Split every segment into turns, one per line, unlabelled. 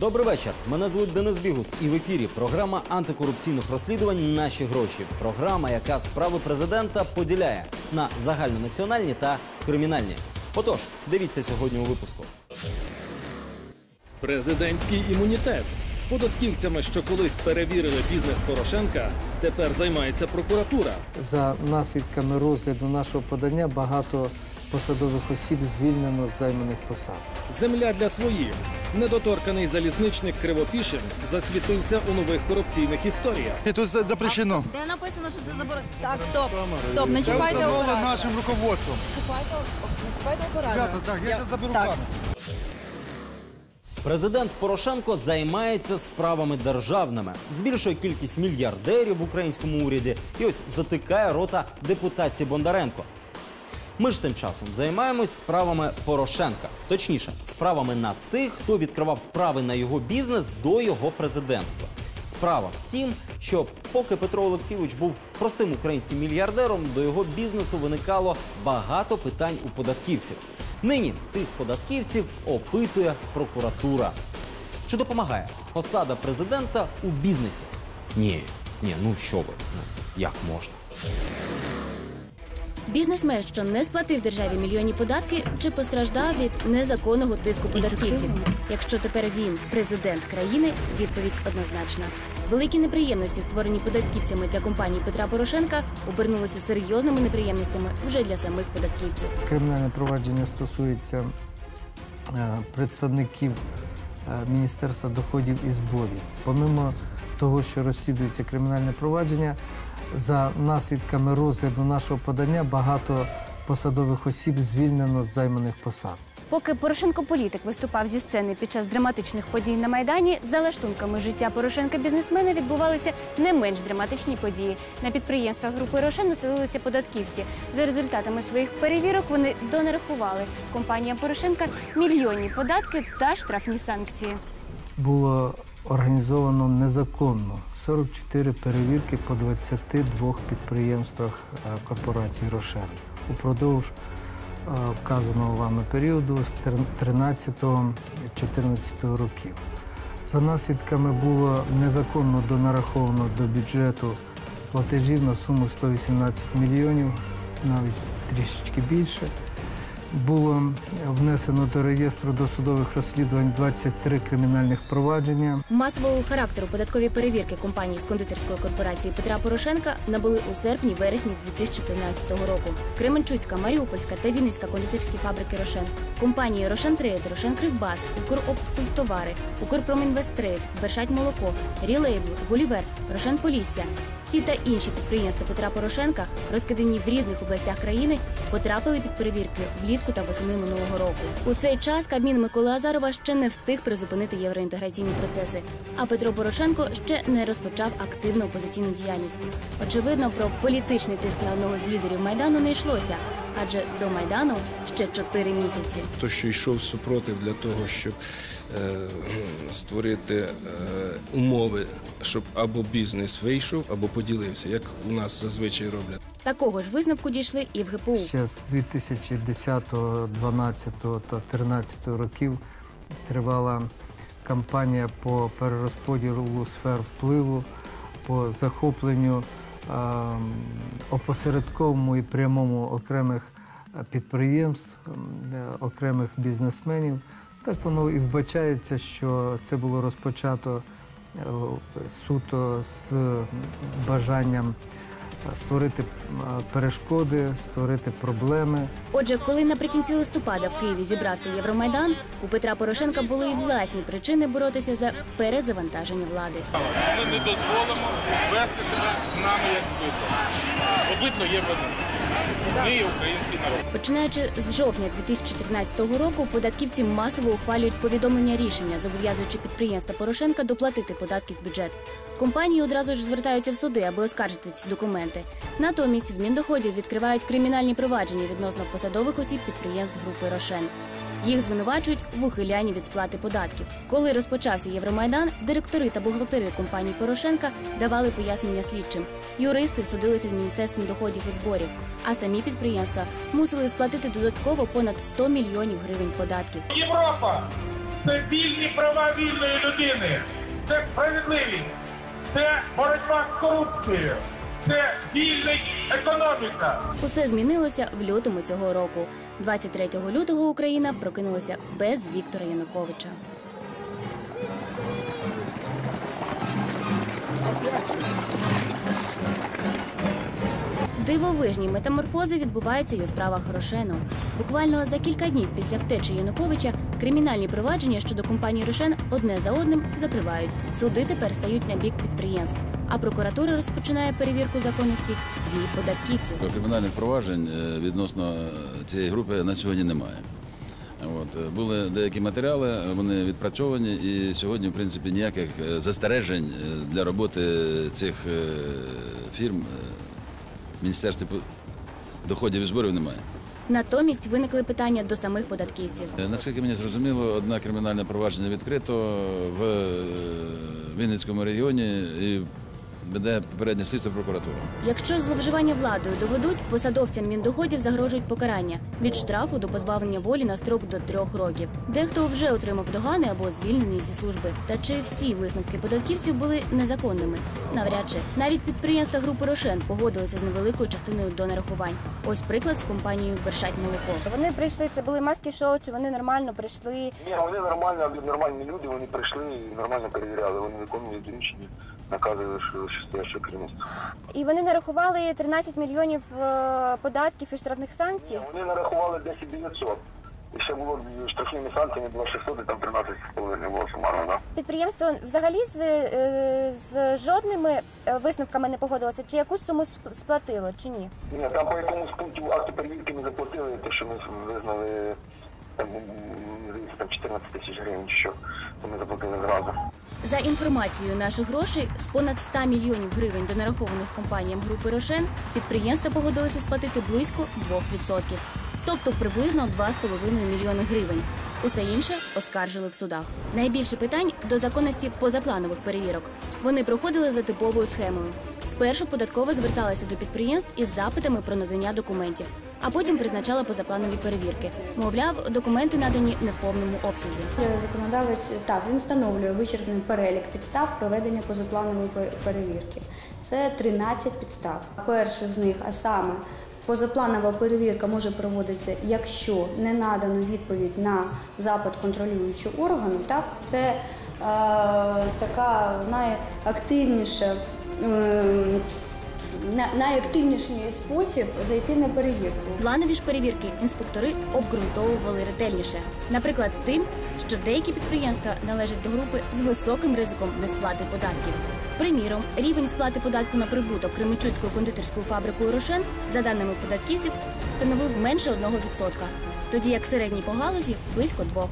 Добрий вечір. Мене звуть Денис Бігус, і в ефірі програма антикорупційних розслідувань Наші гроші. Програма, яка справи президента поділяє на загальнонаціональні та кримінальні. Отож, дивіться сьогодні у випуску.
Президентський імунітет. Податківцями, що колись перевірили бізнес Порошенка, тепер займається прокуратура.
За наслідками розгляду нашого подання багато посадових осіб звільнено з займаних посад.
Земля для своїх. Недоторканий залізничник Кривопішин засвітився у нових корупційних історіях.
І тут за- запрещено.
Де написано, що це заборонено? Так, стоп. Стоп, не
Це
чіпайте
встановлено нашим руководством.
Чіпайте, не чіпайте.
Ребята, так, я зараз заберу
Так.
камеру.
Президент Порошенко займається справами державними, збільшує кількість мільярдерів в українському уряді і ось затикає рота депутатці Бондаренко. Ми ж тим часом займаємось справами Порошенка, точніше, справами на тих, хто відкривав справи на його бізнес до його президентства. Справа в тім, що поки Петро Олексійович був простим українським мільярдером, до його бізнесу виникало багато питань у податківців. Нині тих податківців опитує прокуратура. Чи допомагає посада президента у бізнесі? Ні, ні, ну що ви, ну як можна?
Бізнесмен, що не сплатив державі мільйонні податки, чи постраждав від незаконного тиску податківців. Якщо тепер він президент країни, відповідь однозначна. Великі неприємності, створені податківцями для компанії Петра Порошенка, обернулися серйозними неприємностями вже для самих податківців.
Кримінальне провадження стосується е, представників е, Міністерства доходів і зборів. Помимо того, що розслідується кримінальне провадження, за наслідками розгляду нашого подання багато посадових осіб звільнено з займаних посад.
Поки Порошенко політик виступав зі сцени під час драматичних подій на майдані, за лаштунками життя Порошенка бізнесмена відбувалися не менш драматичні події. На підприємствах групи Рошен оселилися податківці. За результатами своїх перевірок вони донарахували компаніям Порошенка мільйонні податки та штрафні санкції.
Було організовано незаконно 44 перевірки по 22 підприємствах е, корпорації Рошен упродовж е, вказаного вами періоду з 13-14 років. За наслідками було незаконно донараховано до бюджету платежів на суму 118 мільйонів, навіть трішечки більше. Було внесено до реєстру досудових розслідувань 23 кримінальних провадження.
Масового характеру податкові перевірки компанії з кондитерської корпорації Петра Порошенка набули у серпні-вересні 2014 року. Кременчуцька, Маріупольська та Вінницька кондитерські фабрики Рошен, компанії Рошен Трейд, Рошен Кривбас, Укропткультовари, Укрпромінвесттрейд, Бершать Молоко, Рілейбл, Гулівер, Рошен Полісся. Ці та інші підприємства Петра Порошенка, розкидані в різних областях країни, потрапили під перевірки влітку та восени минулого року. У цей час Кабмін Миколи Азарова ще не встиг призупинити євроінтеграційні процеси, а Петро Порошенко ще не розпочав активну опозиційну діяльність. Очевидно, про політичний тиск на одного з лідерів майдану не йшлося, адже до майдану ще чотири місяці.
То, що йшов супротив для того, щоб е, створити е, умови, щоб або бізнес вийшов, або поділився, як у нас зазвичай роблять.
Такого ж висновку дійшли і в ГПУ.
Ще з 2010, 12 та 13 років тривала кампанія по перерозподілу сфер впливу, по захопленню опосередковому і прямому окремих е, підприємств, е, окремих бізнесменів. Так воно і вбачається, що це було розпочато суто з бажанням е, створити е, перешкоди, створити проблеми.
Отже, коли наприкінці листопада в Києві зібрався Євромайдан, у Петра Порошенка були і власні причини боротися за перезавантаження влади.
Ми не дозволимо вести себе з нами як звикли. Обидно є вони. Ми і український народ.
Починаючи з жовтня 2014 року, податківці масово ухвалюють повідомлення рішення, зобов'язуючи підприємства Порошенка доплатити податки в бюджет. Компанії одразу ж звертаються в суди, аби оскаржити ці документи. Натомість в Міндоходів відкривають кримінальні провадження відносно посадових осіб підприємств групи Рошен. Їх звинувачують в ухилянні від сплати податків. Коли розпочався Євромайдан, директори та бухгалтери компанії Порошенка давали пояснення слідчим. Юристи судилися з міністерством доходів і зборів, а самі підприємства мусили сплатити додатково понад 100 мільйонів гривень податків.
Європа! це вільні права вільної людини, це справедливість, це боротьба з корупцією, це вільна економіка.
Усе змінилося в лютому цього року. 23 лютого Україна прокинулася без Віктора Януковича. Дивовижні метаморфози відбуваються й у справах Рошену. Буквально за кілька днів після втечі Януковича кримінальні провадження щодо компанії Рошен одне за одним закривають. Суди тепер стають на бік підприємств. А прокуратура розпочинає перевірку законності дій податківців.
Кримінальних проваджень е, відносно цієї групи на сьогодні немає. От, е, були деякі матеріали, вони відпрацьовані, і сьогодні, в принципі, ніяких е, застережень е, для роботи цих е, фірм е, Міністерстві доходів і зборів немає.
Натомість виникли питання до самих податківців.
Е, Наскільки мені зрозуміло, одне кримінальне провадження відкрито в е, Вінницькому регіоні і веде попереднє слідство прокуратура.
Якщо зловживання владою доведуть, посадовцям міндоходів загрожують покарання від штрафу до позбавлення волі на строк до трьох років. Дехто вже отримав догани або звільнений зі служби. Та чи всі висновки податківців були незаконними? Навряд чи навіть підприємства групи Рошен погодилися з невеликою частиною до нарахувань. Ось приклад з компанією Бершать молоко.
Вони прийшли, це були маски шоу, чи вони нормально прийшли.
Ні, вони нормально, нормальні люди, вони прийшли і нормально перевіряли. Вони виконували доручення, накази вищестоящого керівництва.
І вони нарахували 13 мільйонів е, податків і штрафних санкцій.
Вони нарахували 10 900. І ще було штрафними санкціями 2600 і там 13,5 було сумарно, да?
Підприємство взагалі з, е, з жодними е, висновками не погодилося, чи якусь суму сп- сплатило, чи ні.
Ні, там по якомусь пункту акту перевірки ми заплатили, те, що ми визнали там, м, здається, там 14 тисяч гривень, чи що, то ми заплатили зразу.
За інформацією наших грошей, з понад 100 мільйонів гривень до нарахованих компаніям групи Рошен, підприємства погодилися сплатити близько 2%, тобто приблизно 2,5 мільйони гривень. Усе інше оскаржили в судах. Найбільше питань до законності позапланових перевірок. Вони проходили за типовою схемою. Спершу податкова зверталася до підприємств із запитами про надання документів, а потім призначала позапланові перевірки. Мовляв, документи надані не в повному обсязі.
Е, Законодавець так він встановлює вичерпний перелік підстав проведення позапланової перевірки. Це 13 підстав. Першу з них, а саме позапланова перевірка може проводитися, якщо не надано відповідь на запит контролюючого органу. Так, це е, така найактивніша. Е, на- найактивніший спосіб зайти на перевірку.
Планові ж перевірки інспектори обґрунтовували ретельніше. Наприклад, тим, що деякі підприємства належать до групи з високим ризиком несплати податків. Приміром, рівень сплати податку на прибуток Кременчуцькою кондитерською фабрикою Рошен, за даними податківців, становив менше 1%, тоді як середній по галузі близько 2%.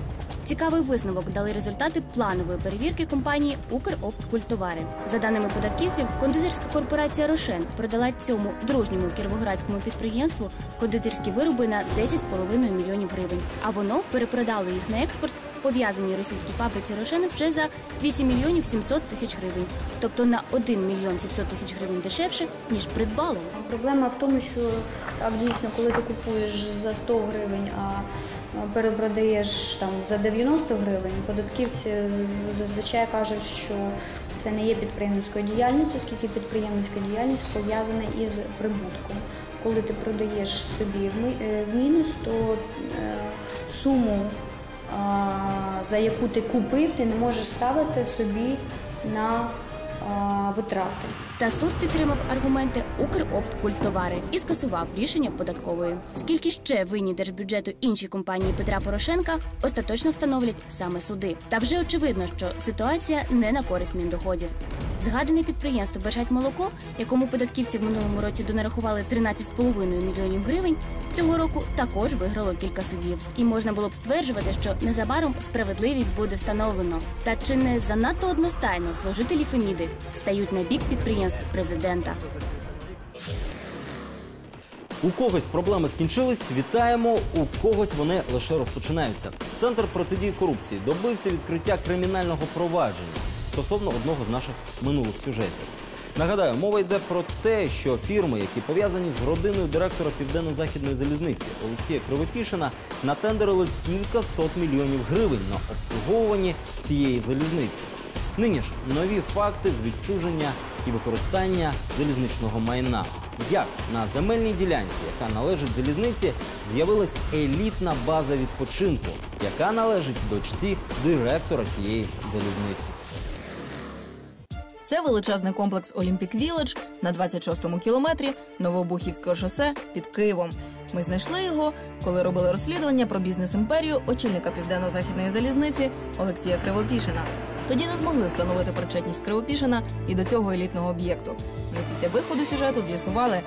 Цікавий висновок дали результати планової перевірки компанії «Укропткультовари». За даними податківців, кондитерська корпорація Рошен продала цьому дружньому кіровоградському підприємству кондитерські вироби на 10,5 мільйонів гривень. А воно перепродало їх на експорт пов'язаній російській фабриці Рошен вже за 8 мільйонів 700 тисяч гривень, тобто на 1 мільйон 700 тисяч гривень дешевше ніж придбало.
Проблема в тому, що так дійсно, коли ти купуєш за 100 гривень, а перепродаєш там за 90 гривень, податківці зазвичай кажуть, що це не є підприємницькою діяльністю, оскільки підприємницька діяльність пов'язана із прибутком. Коли ти продаєш собі в е, мінус, то е, суму, за яку ти купив, ти не можеш ставити собі на витрати.
Та суд підтримав аргументи «Укропткультовари» і скасував рішення податкової. Скільки ще винні держбюджету інші компанії Петра Порошенка остаточно встановлять саме суди. Та вже очевидно, що ситуація не на користь міндоходів. Згадане підприємство Бершать молоко, якому податківці в минулому році донарахували 13,5 мільйонів гривень, цього року також виграло кілька судів. І можна було б стверджувати, що незабаром справедливість буде встановлено. Та чи не занадто одностайно служителі Феміди стають на бік підприємств президента?
У когось проблеми скінчились. Вітаємо. У когось вони лише розпочинаються. Центр протидії корупції добився відкриття кримінального провадження стосовно одного з наших минулих сюжетів. Нагадаю, мова йде про те, що фірми, які пов'язані з родиною директора Південно-Західної залізниці Олексія Кривопішина, натендерили кілька сот мільйонів гривень на обслуговуванні цієї залізниці. Нині ж нові факти з відчуження і використання залізничного майна. Як на земельній ділянці, яка належить залізниці, з'явилась елітна база відпочинку, яка належить дочці директора цієї залізниці.
Це величезний комплекс Олімпік Віледж на 26-му кілометрі Новобухівського шосе під Києвом. Ми знайшли його, коли робили розслідування про бізнес-імперію очільника південно-західної залізниці Олексія Кривопішина. Тоді не змогли встановити причетність Кривопішина і до цього елітного об'єкту. Вже після виходу сюжету з'ясували,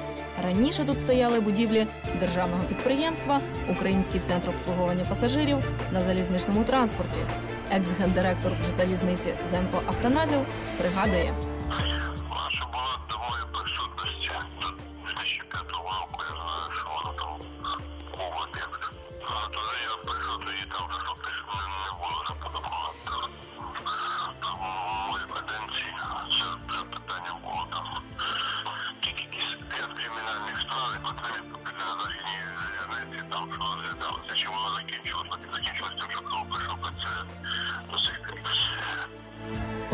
раніше тут стояли будівлі державного підприємства Український центр обслуговування пасажирів на залізничному транспорті. Екс-гендиректор залізниці Зенко Автоназів пригадує.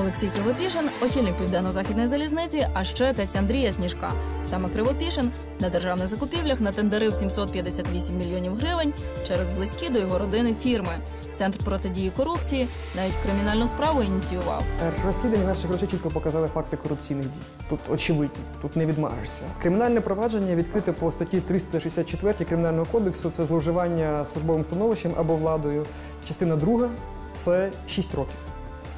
Олексій Кривопішин, очільник південно-західної залізниці, а ще тесть Андрія Сніжка. Саме Кривопішин на державних закупівлях натендерив 758 мільйонів гривень через близькі до його родини фірми. Центр протидії корупції навіть кримінальну справу ініціював.
Розслідування наших грошей чітко показали факти корупційних дій. Тут очевидні, тут не відмажешся. Кримінальне провадження відкрите по статті 364 Кримінального кодексу. Це зловживання службовим становищем або владою. Частина друга це 6 років.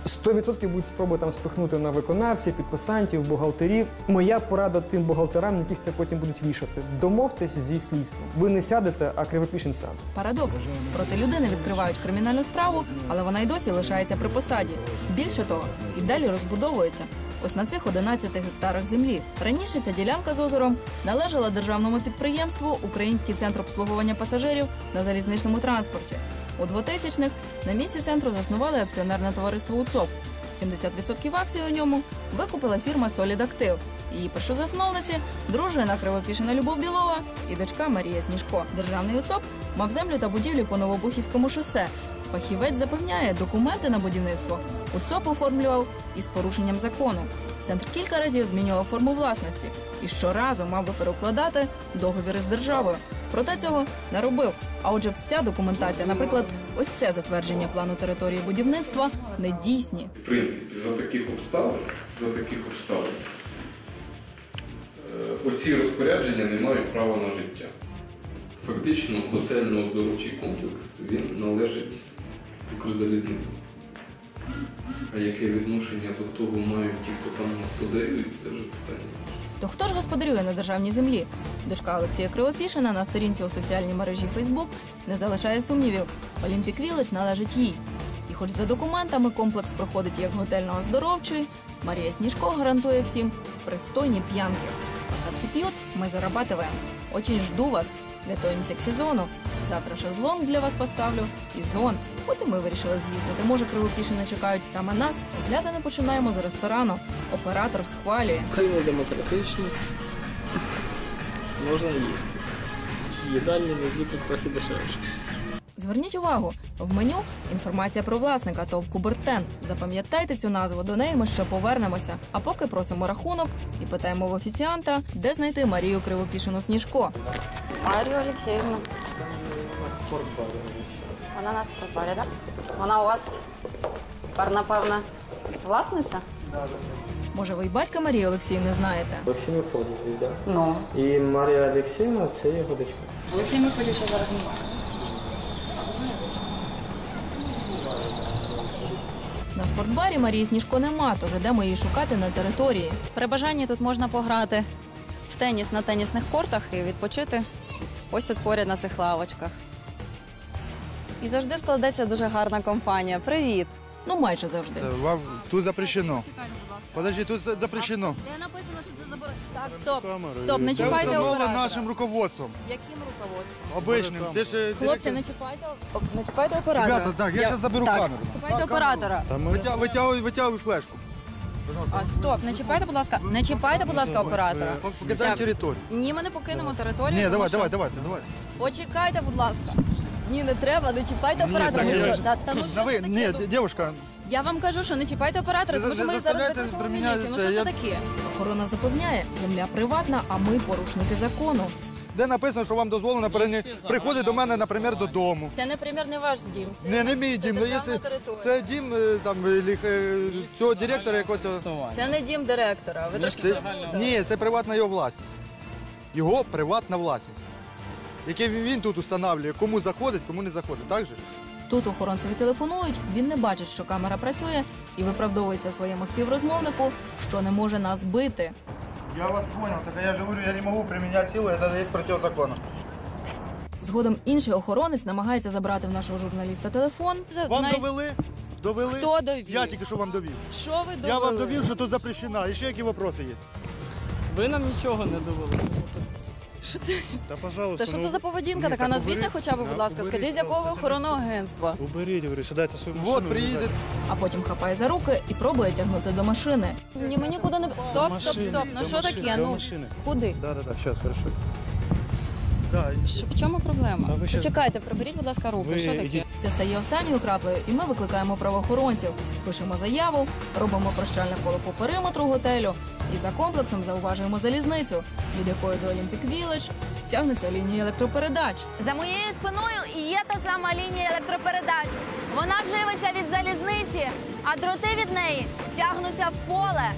100% будуть спроби там спихнути на виконавців, підписантів, бухгалтерів. Моя порада тим бухгалтерам, на яких це потім будуть вішати. Домовтесь зі слідством. Ви не сядете, а кривопішин сяде.
Парадокс проти людини відкривають кримінальну справу, але вона й досі лишається при посаді. Більше того, і далі розбудовується. Ось на цих 11 гектарах землі. Раніше ця ділянка з озером належала державному підприємству Український центр обслуговування пасажирів на залізничному транспорті. У 2000-х на місці центру заснували акціонерне товариство УЦОП. 70% акцій у ньому викупила фірма Солід Актив. Її першозасновниці дружина Кривопішина Любов Білова і дочка Марія Сніжко. Державний УЦОП мав землю та будівлі по Новобухівському шосе. Фахівець запевняє, документи на будівництво УЦОП оформлював із порушенням закону. Центр кілька разів змінював форму власності і щоразу мав би перекладати договіри з державою. Проте цього не робив. А отже, вся документація, наприклад, ось це затвердження плану території будівництва, не дійсні.
В принципі, за таких обставин, за таких обставин, е, оці розпорядження не мають права на життя. Фактично, готельно-оздоровчий комплекс він належить Укрзалізниці. А яке відношення до того мають ті, хто там господарюють, це вже питання.
То хто ж господарює на державній землі? Дочка Олексія Кривопішина на сторінці у соціальній мережі Фейсбук не залишає сумнівів. Олімпік Вілледж належить їй. І хоч за документами комплекс проходить як готельно-оздоровчий, Марія Сніжко гарантує всім пристойні п'янки. Пока всі п'ють, ми зарабатываем. Очень жду вас. Готуємося к сезону. Завтра шезлонг для вас поставлю і зон. От і ми вирішили з'їздити. Може, кривопішини чекають саме нас. Оглядане починаємо з ресторану. Оператор схвалює.
Ціни демократичні. Можна їсти. Їдальні тут трохи дешевше.
Зверніть увагу, в меню інформація про власника ТОВ Кубертен. Запам'ятайте цю назву, до неї ми ще повернемося. А поки просимо рахунок і питаємо в офіціанта, де знайти Марію Кривопішину Сніжко.
Марію Олексіївну. Вона на спортбарі, так? Вона у вас, пар, напевно, власниця?
Може, ви й батька Марії Олексіївни знаєте?
Олексій Мефодійович, так.
Ну.
І Марія Олексіївна це його дочка.
Олексій Михайловича зараз немає.
На спортбарі Марії Сніжко нема, тож ідемо її шукати на території.
При бажанні тут можна пограти в теніс на тенісних кортах і відпочити ось тут поряд на цих лавочках. І завжди складеться дуже гарна компанія. Привіт!
Ну, майже завжди.
Вам тут запрещено. Подожди, тут за- запрещено.
Де написано, що це заборонено? Так, стоп. Стоп, не
Це
чіпайте
встановлено
оператора.
нашим руководством.
Яким руководством?
Обичним. Ти ж, е,
Хлопці, не чіпайте, о, не чіпайте оператора.
Ребята, так, я щас заберу
так,
камеру.
Чіпайте оператора.
Витя- Витягуй, витягуй флешку.
А стоп, не чіпайте, будь ласка, не чіпайте, будь ласка, оператора.
Покидаємо
Це-
територію.
Ні, ми не покинемо територію.
Ні,
тому
давай,
що-
давай, давайте, давай.
Почекайте, будь ласка. Ні, не треба, не чіпайте
Ні,
оператора.
так я
Та, та ну що таке?
Ні,
Ну, Я вам кажу, що не чіпайте оператора,
Ви
тому що ми зараз
заставляєте
викличемо
про мене
міліцію. Ну
це,
що це
я-
таке?
Охорона запевняє, земля приватна, а ми порушники закону.
де написано, що вам дозволено перені- приходити до мене, наприклад, додому.
Це, наприклад, не ваш дім. Це,
Не, не мій
це
дім, ну,
державна
якщо
територія.
це дім е, там ліх- е, цього директора, якого це.
Це не дім директора. Ви трошки
Це-. Ні, це приватна його власність. Його приватна власність. Яке він тут установлює, кому заходить, кому не заходить, так же?
Тут охоронцеві телефонують, він не бачить, що камера працює, і виправдовується своєму співрозмовнику, що не може нас бити.
Я вас понял, так я же говорю, я не могу применять силу, это есть противозаконно.
Згодом інший охоронець намагається забрати в нашого журналіста телефон.
Вам
Най-
довели? Довели?
Хто довів?
Я тільки що вам довів.
Що ви довели?
Я вам довів, що тут запрещено. І ще які вопроси є?
Ви нам нічого не довели.
Що це?
Та, пожалуйста,
Та що
ну,
це за поведінка
ні,
така?
так
Назвіться
уберіть.
хоча б, будь
Да,
ласка.
уберіть,
Скажіть, з якого ви
пожалуйста,
охоронного агентства?
Уберіть, говорю, сідайте свою машину. Вот, приїде.
А потім хапає за руки і пробує тягнути до машини.
Ні, ми нікуди не... Стоп, стоп, стоп. Ну що таке? Ну, куди?
Да, да, да, сейчас, хорошо. Да,
Що- В чому проблема?
Та ви щас-
Почекайте, приберіть, будь ласка, руки.
Ви
Що таке?
ідіть.
Це стає останньою краплею, і ми викликаємо правоохоронців, пишемо заяву, робимо прощальне коло по периметру готелю і за комплексом зауважуємо залізницю, від якої до Olympic Village тягнеться лінія електропередач.
За моєю спиною і є та сама лінія електропередач. Вона живиться від залізниці, а дроти від неї тягнуться в поле.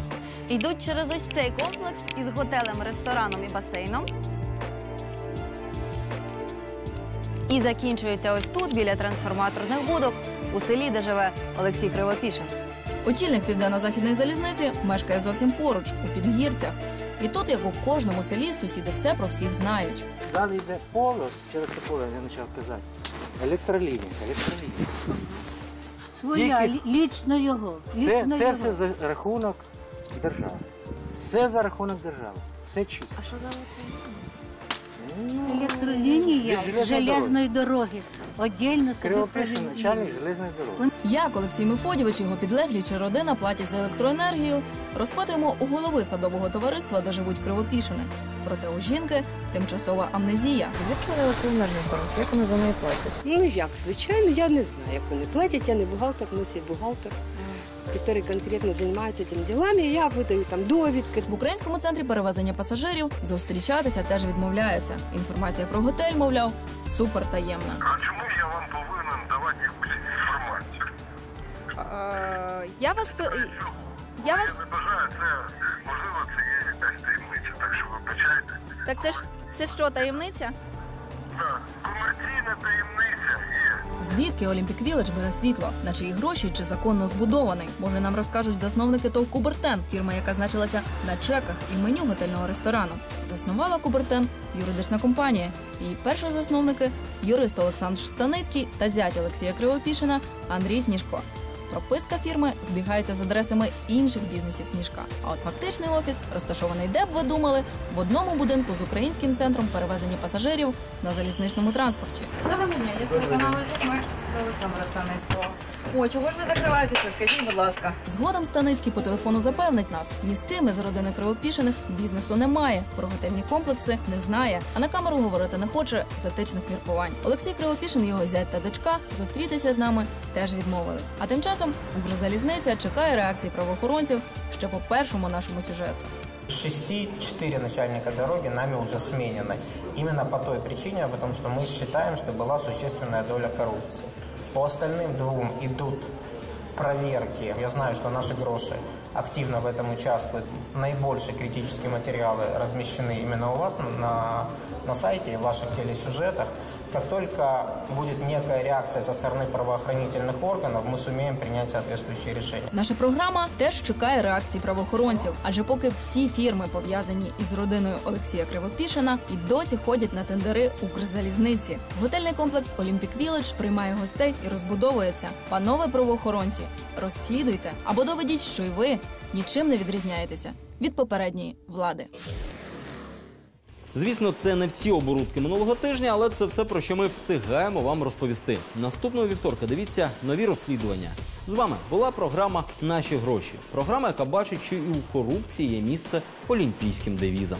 Йдуть через ось цей комплекс із готелем, рестораном і басейном. І закінчується ось тут, біля трансформаторних будок, у селі, де живе Олексій Кривопішин.
Очільник південно-західної залізниці мешкає зовсім поруч, у підгірцях. І тут, як у кожному селі, сусіди все про всіх знають.
Далі йде поле, через це поле я почав казати. Електролінія, електролінія.
Своя,
Тільки-
лічно його.
Це,
Лічно
це
його.
все за рахунок держави. Все за рахунок держави. Все чисто.
А що за Електролінія
железної
дороги. Отдельно собі
Кривопишин,
прожив-
начальник железної дороги.
Як Олексій Мефодівич, його підлеглі чи родина платять за електроенергію, розпитуємо у голови садового товариства, де живуть кривопішини. Проте у жінки тимчасова амнезія.
Звідки електроенергію беруть? Як вони за неї платять? Ну як, звичайно, я не знаю, як вони платять. Я не бухгалтер, у нас є бухгалтер, який конкретно займається цими ділами. Я видаю там довідки.
В українському центрі перевезення пасажирів зустрічатися теж відмовляються. Інформація про готель, мовляв, супер таємна.
А Е, Я вас... пи- Я вас... Так це ж... Це що, таємниця?
Звідки Олімпік Віледж бере світло? На чиї гроші чи законно збудований? Може, нам розкажуть засновники ТОВ Кубертен, фірма, яка значилася на чеках і меню готельного ресторану. Заснувала Кубертен юридична компанія. Її перші засновники юрист Олександр Станицький та зять Олексія Кривопішина Андрій Сніжко. Прописка фірми збігається з адресами інших бізнесів Сніжка. А от фактичний офіс розташований, де б ви думали, в одному будинку з українським центром перевезення пасажирів на залізничному транспорті.
Доброго дня, я телеканалу «Зірми» до Олександра Станецького. Ой, чого ж ви закриваєтеся? Скажіть, будь ласка.
Згодом Станицький по телефону запевнить нас, ні з ким із родини Кривопішиних бізнесу немає, про готельні комплекси не знає, а на камеру говорити не хоче з етичних міркувань. Олексій Кривопішин, його зять та дочка зустрітися з нами теж відмовились. А тим часом Укрзалізниця чекає реакції правоохоронців ще по першому нашому сюжету.
Из шести четыре начальника дороги нами уже сменены. Именно по той причине, потому что мы считаем, что была существенная доля коррупции. По остальным двум идут проверки. Я знаю, что наши гроши активно в этом участвуют. Наибольшие критические материалы размещены именно у вас на, на сайте в ваших телесюжетах. Как только будет некая реакция со стороны правоохранительных органов, мы сумеем принять соответствующие решения.
Наша програма теж чекає реакції правоохоронців, адже поки всі фірми пов'язані із родиною Олексія Кривопішина і досі ходять на тендери Укрзалізниці. Готельний комплекс Olympic Village приймає гостей і розбудовується. Панове правоохоронці, розслідуйте або доведіть, що й ви нічим не відрізняєтеся від попередньої влади.
Звісно, це не всі оборудки минулого тижня, але це все про що ми встигаємо вам розповісти. Наступного вівторка дивіться нові розслідування. З вами була програма Наші гроші. Програма, яка бачить, що і у корупції є місце олімпійським девізам.